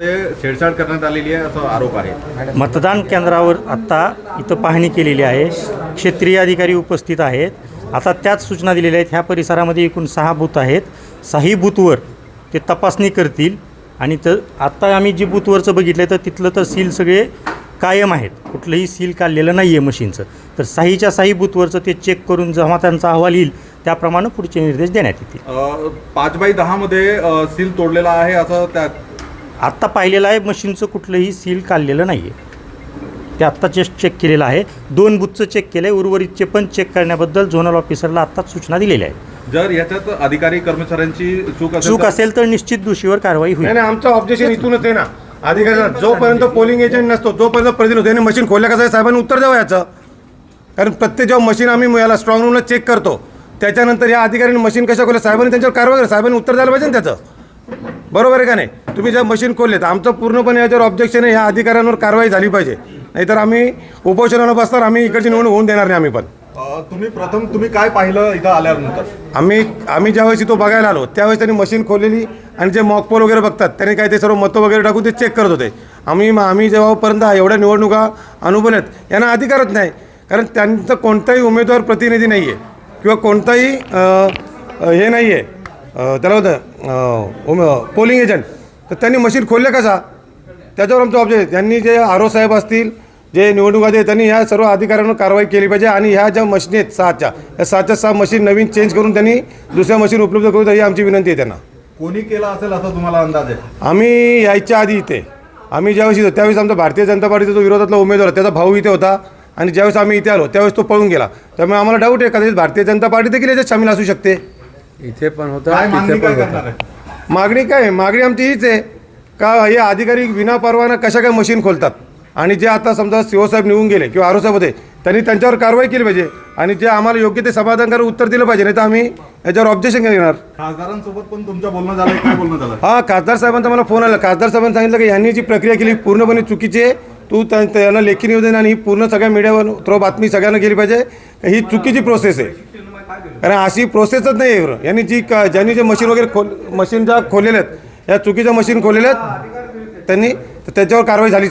ते छेडछाड करण्यात आलेली आहे असा आरोप आहे. मतदान केंद्रावर आत्ता इथं पाहणी केलेली आहे. क्षेत्रीय अधिकारी उपस्थित आहेत. आता त्याच सूचना दिलेल्या आहेत. ह्या परिसरामध्ये एकूण सहा बूथ आहेत. सहाही बूथवर ते तपासणी करतील. आणि तर आत्ता आम्ही जे बूथवरचं बघितलं तर तिथलं तर सील सगळे कायम आहेत. कुठलंही सील काढलेलं नाही आहे मशीनचं. तर साहीच्या साही बूथवरचं ते चेक करून जेव्हा त्यांचा अहवाल येईल त्याप्रमाणे पुढचे निर्देश देण्यात येतील. पाच बाय दहामध्ये सील तोडलेला आहे असं त्यात आत्ता पाहिलेलं आहे मशीनचं कुठलंही सील काढलेलं नाही आहे ते आत्ता जस्ट चेक केलेलं आहे. दोन बुथचं चेक केलं आहे उर्वरितचे पण चेक करण्याबद्दल झोनल ऑफिसरला आत्ताच सूचना दिलेल्या आहेत. जर याच्यात अधिकारी कर्मचाऱ्यांची चूक असेल चूक तर- असेल तर निश्चित दोषीवर कारवाई होईल. नाही आमचं ऑब्जेक्शन इथूनच आहे ना. अधिकारी जोपर्यंत पोलिंग एजंट नसतो जोपर्यंत प्रतिनिधी होते मशीन खोलल्या कसं आहे साहेबांनी उत्तर द्यावं याचं. कारण प्रत्येक जेव्हा मशीन आम्ही याला स्ट्रॉंग रूमला चेक करतो त्याच्यानंतर या अधिकाऱ्यांनी मशीन कशा खोल्या साहेबांनी त्यांच्यावर कारवाई करा साहेबांनी उत्तर द्यायला पाहिजे ना त्याचं. बरोबर आहे का नाही? तुम्ही ज्या मशीन खोलले तर आमचं पूर्णपणे याच्यावर ऑब्जेक्शन आहे ह्या अधिकाऱ्यांवर कारवाई झाली पाहिजे. नाहीतर आम्ही उपोषणाला बसणार आम्ही इकडची निवडणूक होऊन देणार नाही आम्ही पण. तुम्ही प्रथम तुम्ही काय पाहिलं इथं आल्यानंतर? आम्ही आम्ही ज्यावेळेस तो बघायला आलो त्यावेळेस त्यांनी मशीन खोललेली आणि जे मॉकपोल वगैरे बघतात त्यांनी काय ते सर्व मतं वगैरे टाकून ते चेक करत होते. आम्ही आम्ही जेव्हापर्यंत एवढ्या निवडणुका अनुभवल्यात यांना अधिकारच नाही. कारण त्यांचं कोणताही उमेदवार प्रतिनिधी नाही आहे किंवा कोणताही हे नाही आहे त्याला होतं पोलिंग एजंट तर त्यांनी मशीन खोलले कसा? त्याच्यावर आमचं ऑब्जेक्ट त्यांनी जे आरो साहेब असतील जे निवडणूक अधिकारी त्यांनी ह्या सर्व अधिकाऱ्यांवर कारवाई केली पाहिजे आणि ह्या ज्या मशीन आहेत सहाच्या या सहाच्या सहा मशीन नवीन चेंज करून त्यांनी दुसऱ्या मशीन उपलब्ध करू ही आमची विनंती आहे त्यांना. कोणी केला असेल असं तुम्हाला अंदाज आहे? आम्ही यायच्या आधी इथे आम्ही ज्यावेळेस इथं त्यावेळेस आमचा भारतीय जनता पार्टीचा जो विरोधातला उमेदवार होता, त्याचा भाऊ इथे होता. आणि ज्यावेळेस आम्ही इथे आलो त्यावेळेस तो पळून गेला. त्यामुळे आम्हाला डाऊट आहे कदाचित भारतीय जनता पार्टी देखील याच्यात सामील असू शकते. इथे पण होता काय तिथे मागणी पण काय होता. करणार आहे? मागणी काय? आहे? मागणी आमची हीच आहे. का हे अधिकारी विना परवाना कशा काय मशीन खोलतात? आणि जे आता समजा सीओ साहेब निघून गेले किंवा आरो साहेब होते त्यांनी त्यांच्यावर कारवाई केली पाहिजे आणि जे आम्हाला योग्य ते समाधानकारक उत्तर दिलं पाहिजे नाही तर आम्ही याच्यावर ऑब्जेक्शन घेणार खासदारांसोबत पण तुमचं बोलणं झालं काय बोलणं झालं? हा खासदार साहेबांचा मला फोन आला. खासदार साहेबांनी सांगितलं की यांनी जी प्रक्रिया केली पूर्णपणे चुकीची आहे. तू त्या- त्यांना लेखी निवेदन आणि ही पूर्ण सगळ्या मीडियावर थ्रो बातमी सगळ्यांना केली पाहिजे. ही चुकीची प्रोसेस आहे. कारण अशी प्रोसेसच नाही आहे. यांनी जी का ज्यांनी जे मशीन वगैरे खोल मशीन ज्या खोललेल्या आहेत या चुकीच्या मशीन खोललेल्या आहेत त्यांनी त्याच्यावर कारवाई झालीच